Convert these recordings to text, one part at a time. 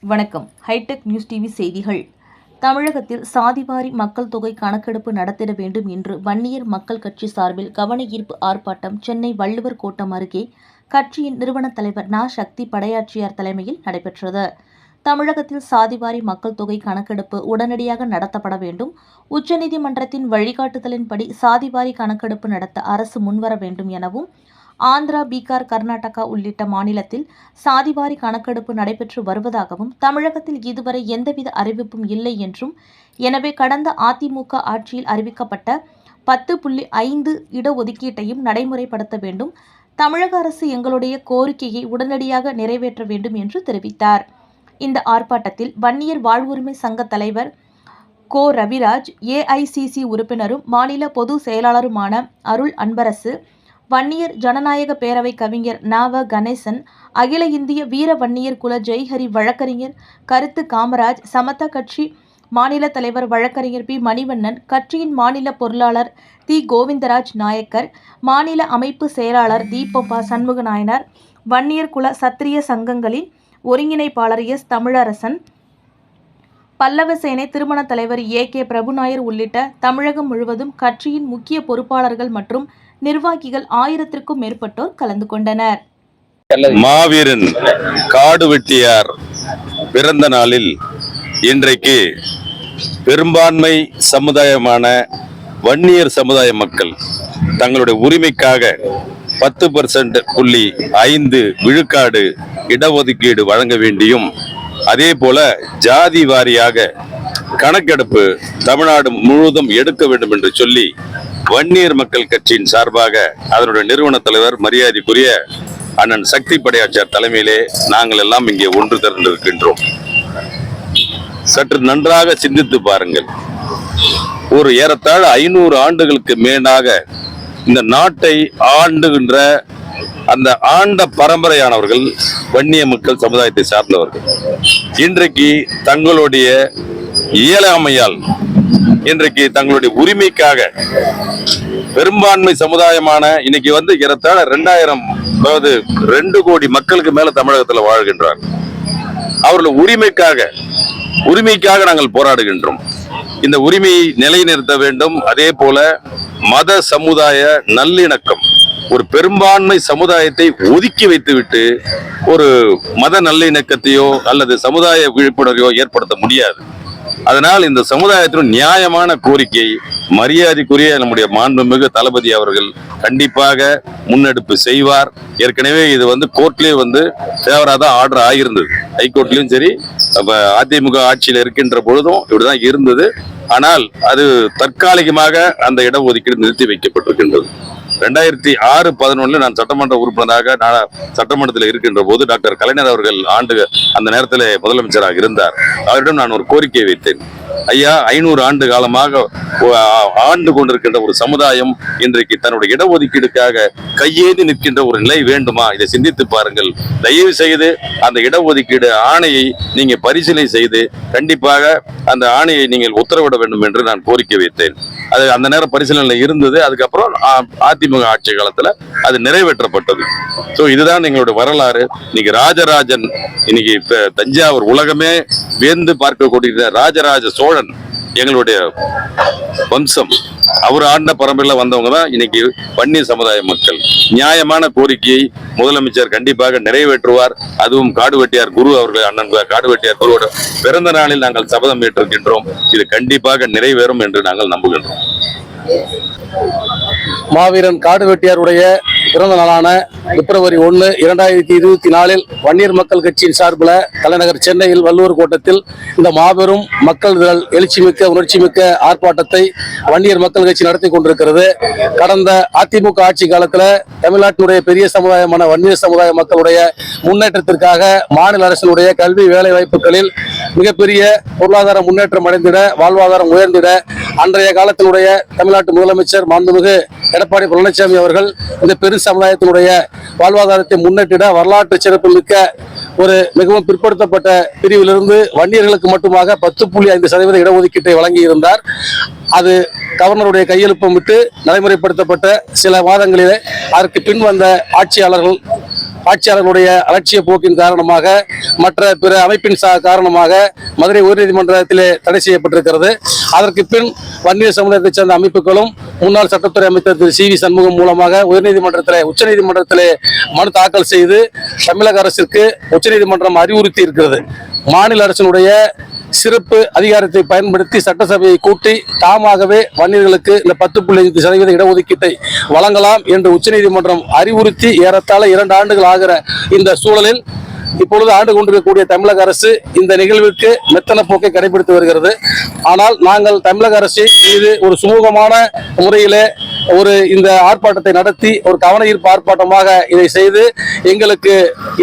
வணக்கம். Hitech news TV செய்திகள். தமிழகத்தில் சாதிவாரி மக்கள் தொகை கணக்கெடுப்பு நடத்திட வேண்டும் என்று வன்னியர் மக்கள் கட்சி சார்பில் கவன ஈர்ப்பு ஆர்ப்பாட்டம் சென்னை வள்ளுவர் கோட்டம் அருகே கட்சியின் நிறுவன தலைவர் நா. சக்தி படையாட்சியார் தலைமையில் நடைபெற்றது. தமிழகத்தில் சாதிவாரி மக்கள் தொகை கணக்கெடுப்பு உடனடியாக நடத்தப்பட வேண்டும். உச்சநீதிமன்றத்தின் வழிகாட்டுதலின்படி சாதிவாரி கணக்கெடுப்பு நடத்த அரசு முன்வர வேண்டும் எனவும் ஆந்திரா பீகார் கர்நாடகா உள்ளிட்ட மாநிலத்தில் சாதிவாரி கணக்கெடுப்பு நடைபெற்று வருவதாகவும் தமிழகத்தில் இதுவரை எந்தவித அறிவிப்பும் இல்லை என்றும் எனவே கடந்த அதிமுக ஆட்சியில் அறிவிக்கப்பட்ட பத்து புள்ளி ஐந்து இடஒதுக்கீட்டையும் நடைமுறைப்படுத்த வேண்டும். தமிழக அரசு எங்களுடைய கோரிக்கையை உடனடியாக நிறைவேற்ற வேண்டும் என்று தெரிவித்தார். இந்த ஆர்ப்பாட்டத்தில் வன்னியர் வாழ்வுரிமை சங்க தலைவர் கோ. ரவிராஜ் ஏஐசிசி உறுப்பினரும் மாநில பொது செயலாளருமான அருள் அன்பரசு வன்னியர் ஜனநாயக பேரவை கவிஞர் நாவ கணேசன் அகில இந்திய வீர வன்னியர் குல ஜெய்ஹரி வழக்கறிஞர் கருத்து காமராஜ் சமதா கட்சி மாநில தலைவர் வழக்கறிஞர் பி. மணிவண்ணன் கட்சியின் மாநில பொருளாளர் தி. கோவிந்தராஜ் நாயக்கர் மாநில அமைப்பு செயலாளர் தீபப்பா சண்முக நாயனார் வன்னியர் குல சத்திரிய சங்கங்களின் ஒருங்கிணைப்பாளர் எஸ். தமிழரசன் பல்லவசேனை திருமண தலைவர் ஏ. கே. பிரபுநாயர் உள்ளிட்ட தமிழகம் முழுவதும் கட்சியின் முக்கிய பொறுப்பாளர்கள் மற்றும் நிர்வாகிகள் ஆயிரத்திற்கும் மேற்பட்டோர் கலந்து கொண்டனர். மாவீரன் காடு வெட்டியார் பிறந்த நாளில் இன்றைக்கு பெரும்பான்மை சமுதாயமான வன்னியர் சமுதாய மக்கள் தங்களுடைய உரிமைக்காக பத்து பர்சன்ட் புள்ளி ஐந்து விழுக்காடு இடஒதுக்கீடு வழங்க வேண்டியும் அதே போல ஜாதி வாரியாக கணக்கெடுப்பு தமிழ்நாடு முழுவதும் எடுக்க வேண்டும் என்று சொல்லி வன்னியர் மக்கள் கட்சியின் சார்பாக அதனுடைய நிறுவன தலைவர் மரியாதைக்குரிய அண்ணன் சக்தி படையாச்சார் தலைமையிலே நாங்கள் எல்லாம் இங்கே ஒன்று திரண்டிருக்கின்றோம். சற்று நன்றாக சிந்தித்து பாருங்கள். ஒரு ஏறத்தாழ ஐநூறு ஆண்டுகளுக்கு மேலாக இந்த நாட்டை ஆண்டுகின்ற அந்த ஆண்ட பரம்பரையானவர்கள் வன்னிய மக்கள் சமுதாயத்தை சார்ந்தவர்கள். இன்றைக்கு தங்களுடைய இயலாமையால் இன்றைக்கு தங்களுடைய உரிமைக்காக பெரும்பான்மை சமுதாயமான இன்னைக்கு வந்து ஏறத்தாழ ரெண்டாயிரம் அதாவது ரெண்டு கோடி மக்களுக்கு மேல தமிழகத்துல வாழ்கின்றார். அவர்கள் உரிமைக்காக உரிமைக்காக நாங்கள் போராடுகின்றோம். இந்த உரிமையை நிலைநிறுத்த வேண்டும். அதே போல மத சமுதாய நல்லிணக்கம் ஒரு பெரும்பான்மை சமுதாயத்தை ஒதுக்கி வைத்துவிட்டு ஒரு மத நல்லிணக்கத்தையோ அல்லது சமுதாய விழிப்புணர்வையோ ஏற்படுத்த முடியாது. அதனால் இந்த சமுதாயத்தின் நியாயமான கோரிக்கை மரியாதைக்குரிய நம்முடைய மாண்புமிகு தளபதி அவர்கள் கண்டிப்பாக முன்னெடுப்பு செய்வார். ஏற்கனவே இது வந்து கோர்ட்லேயே வந்து தேவராக தான் ஆர்டர் ஆகியிருந்தது ஹைகோர்ட்லேயும் சரி அதிமுக ஆட்சியில் இருக்கின்ற பொழுதும் இப்படிதான் இருந்தது. ஆனால் அது தற்காலிகமாக அந்த இடஒதுக்கீடு நிறுத்தி வைக்கப்பட்டிருக்கின்றது. ரெண்டாயிரத்தி ஆறு பதினொன்றில் நான் சட்டமன்ற உறுப்பினராக நான் சட்டமன்றத்தில் இருக்கின்ற போது டாக்டர் கலைஞர் அவர்கள் ஆண்டு அந்த நேரத்தில் முதலமைச்சராக இருந்தார். அவரிடம் நான் ஒரு கோரிக்கை வைத்தேன். ஐயா ஐநூறு ஆண்டு காலமாக ஆண்டு கொண்டிருக்கின்ற ஒரு சமுதாயம் இன்றைக்கு தன்னுடைய இடஒதுக்கீடுக்காக கையேந்தி நிற்கின்ற ஒரு நிலை வேண்டுமா? இதை சிந்தித்து பாருங்கள். தயவு செய்து அந்த இடஒதுக்கீடு ஆணையை நீங்கள் பரிசீலனை செய்து கண்டிப்பாக அந்த ஆணையை நீங்கள் உத்தரவிட வேண்டும் என்று நான் கோரிக்கை வைத்தேன். அது அந்த நேரம் பரிசீலனை இருந்தது. அதுக்கப்புறம் அதிமுக ஆட்சி காலத்தில் அது நிறைவேற்றப்பட்டது. ஸோ இதுதான் எங்களுடைய வரலாறு. இன்னைக்கு ராஜராஜன் இன்னைக்கு தஞ்சாவூர் உலகமே வேந்து பார்க்கக்கூடிய ராஜராஜ சோ சோழன் எங்களுடைய வம்சம். அவர் ஆண்ட பரம்பரையில் வந்தவங்க தான் இன்னைக்கு வன்னிய சமுதாய மக்கள். நியாயமான கோரிக்கையை முதலமைச்சர் கண்டிப்பாக நிறைவேற்றுவார். அதுவும் காடுவெட்டியார் குரு அவர்கள் அண்ணன் காடுவெட்டியார் குருவோட பிறந்த நாளில் நாங்கள் சபதம் ஏற்றிருக்கின்றோம். இது கண்டிப்பாக நிறைவேறும் என்று நாங்கள் நம்புகின்றோம். மாவீரன் காடுவெட்டியாருடைய பிறந்த நாளான பிப்ரவரி ஒன்று இரண்டாயிரத்தி இருபத்தி நாலில் வன்னியர் மக்கள் கட்சியின் சார்பில் தலைநகர் சென்னையில் வள்ளுவர் கோட்டத்தில் இந்த மாபெரும் மக்கள் திரள் எழுச்சிமிக்க உணர்ச்சிமிக்க ஆர்ப்பாட்டத்தை வன்னியர் மக்கள் கட்சி நடத்தி கொண்டிருக்கிறது. கடந்த அதிமுக ஆட்சி காலத்தில் தமிழ்நாட்டினுடைய பெரிய சமுதாயமான வன்னியர் சமுதாய மக்களுடைய முன்னேற்றத்திற்காக மாநில அரசினுடைய கல்வி வேலை வாய்ப்புகளில் மிகப்பெரிய பொருளாதார முன்னேற்றம் அடைந்திட வாழ்வாதாரம் உயர்ந்திட அன்றைய காலத்தினுடைய தமிழ்நாட்டு முதலமைச்சர் மாண்புமிகு எடப்பாடி பழனிசாமி அவர்கள் இந்த பெரு சமுதாயத்தினுடைய வாழ்வாதாரத்தை முன்னேற்றிட வரலாற்று சிறப்பு மிக்க ஒரு மிகவும் பிற்படுத்தப்பட்ட பிரிவிலிருந்து வன்னியர்களுக்கு மட்டுமாக பத்து புள்ளி ஐந்து சதவீத இடஒதுக்கீட்டை வழங்கியிருந்தார். அது கவர்னருடைய கையெழுப்பம் விட்டு நடைமுறைப்படுத்தப்பட்ட சில மாதங்களிலே அதற்கு பின் வந்த ஆட்சியாளர்கள் ஆட்சியாளர்களுடைய அலட்சிய போக்கின் காரணமாக மற்ற பிற அமைப்பின் சா காரணமாக மதுரை உயர்நீதிமன்றத்திலே தடை செய்யப்பட்டிருக்கிறது. அதற்கு பின் வன்னியர் சமுதாயத்தைச் சேர்ந்த அமைப்புகளும் முன்னாள் சட்டத்துறை அமைச்சர் திரு. சி. வி. சண்முகம் மூலமாக உயர்நீதிமன்றத்தில் உச்சநீதிமன்றத்திலே மனு தாக்கல் செய்து தமிழக அரசிற்கு உச்சநீதிமன்றம் அறிவுறுத்தி இருக்கிறது மாநில அரசினுடைய சிறப்பு அதிகாரத்தை பயன்படுத்தி சட்டசபையை கூட்டி தாமாகவே வன்னியர்களுக்கு இந்த பத்து புள்ளி ஐந்து சதவீத இடஒதுக்கீட்டை வழங்கலாம் என்று உச்சநீதிமன்றம் அறிவுறுத்தி ஏறத்தாழ இரண்டு ஆண்டுகள் ஆகிற இந்த சூழலில் இப்பொழுது ஆண்டு கொண்டிருக்கக்கூடிய தமிழக அரசு இந்த நிகழ்விற்கு மெத்தன போக்கை கடைபிடித்து வருகிறது. ஆனால் நாங்கள் தமிழக அரசு மீது ஒரு சுமூகமான முறையிலே ஒரு இந்த ஆர்ப்பாட்டத்தை நடத்தி ஒரு கவன ஈர்ப்பு ஆர்ப்பாட்டமாக இதை செய்து எங்களுக்கு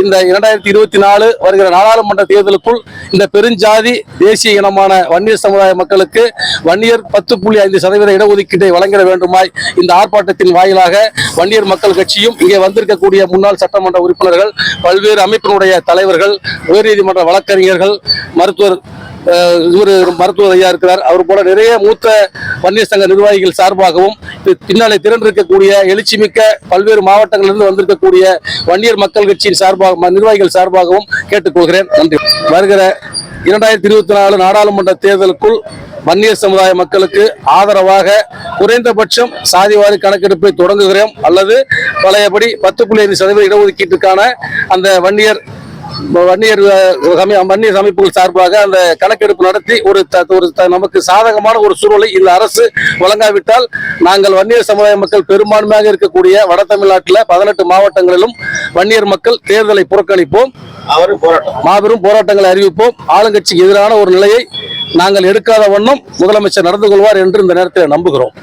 இந்த இரண்டாயிரத்தி இருபத்தி நாலு வருகிற நாடாளுமன்ற தேர்தலுக்குள் இந்த பெருஞ்சாதி தேசிய இனமான வன்னியர் சமுதாய மக்களுக்கு வன்னியர் பத்து புள்ளி ஐந்து சதவீத இடஒதுக்கீட்டை வழங்கிட வேண்டுமாய் இந்த ஆர்ப்பாட்டத்தின் வாயிலாக வன்னியர் மக்கள் கட்சியும் இங்கே வந்திருக்கக்கூடிய முன்னாள் சட்டமன்ற உறுப்பினர்கள் பல்வேறு அமைப்பினுடைய தலைவர்கள் உயர்நீதிமன்ற வழக்கறிஞர்கள் மருத்துவர் இவர் மருத்துவர் ஐயா இருக்கிறார். அவர் போல நிறைய மூத்த வன்னியர் சங்க நிர்வாகிகள் சார்பாகவும் பி- பின்னாலே திரண்டிருக்கக்கூடிய எழுச்சிமிக்க பல்வேறு மாவட்டங்களிலிருந்து வந்திருக்கக்கூடிய வன்னியர் மக்கள் கட்சியின் சார்பாக ம- நிர்வாகிகள் சார்பாகவும் கேட்டுக்கொள்கிறேன். நன்றி. வருகிற இரண்டாயிரத்தி இருபத்தி நாலு நாடாளுமன்ற தேர்தலுக்குள் வன்னியர் சமுதாய மக்களுக்கு ஆதரவாக குறைந்தபட்சம் சாதிவாரி கணக்கெடுப்பை தொடங்குகிறோம். அல்லது பழையபடி பத்து புள்ளி ஐந்து சதவீத இடஒதுக்கீட்டுக்கான அந்த வன்னியர் வன்னியர் வன்னியர் அமைப்புகள் சார்பாக அந்த கணக்கெடுப்பு நடத்தி ஒரு ஒரு நமக்கு சாதகமான ஒரு சூழலை இந்த அரசு வழங்காவிட்டால் நாங்கள் வன்னியர் சமுதாய மக்கள் பெரும்பான்மையாக இருக்கக்கூடிய வட தமிழ்நாட்டில் பதினெட்டு மாவட்டங்களிலும் வன்னியர் மக்கள் தேர்தலை புறக்கணிப்போம். மாபெரும் போராட்டங்களை அறிவிப்போம். ஆளுங்கட்சிக்கு எதிரான ஒரு நிலையை நாங்கள் எடுக்காத வண்ணம் முதலமைச்சர் நடந்து கொள்வார் என்று இந்த நேரத்தில் நம்புகிறோம்.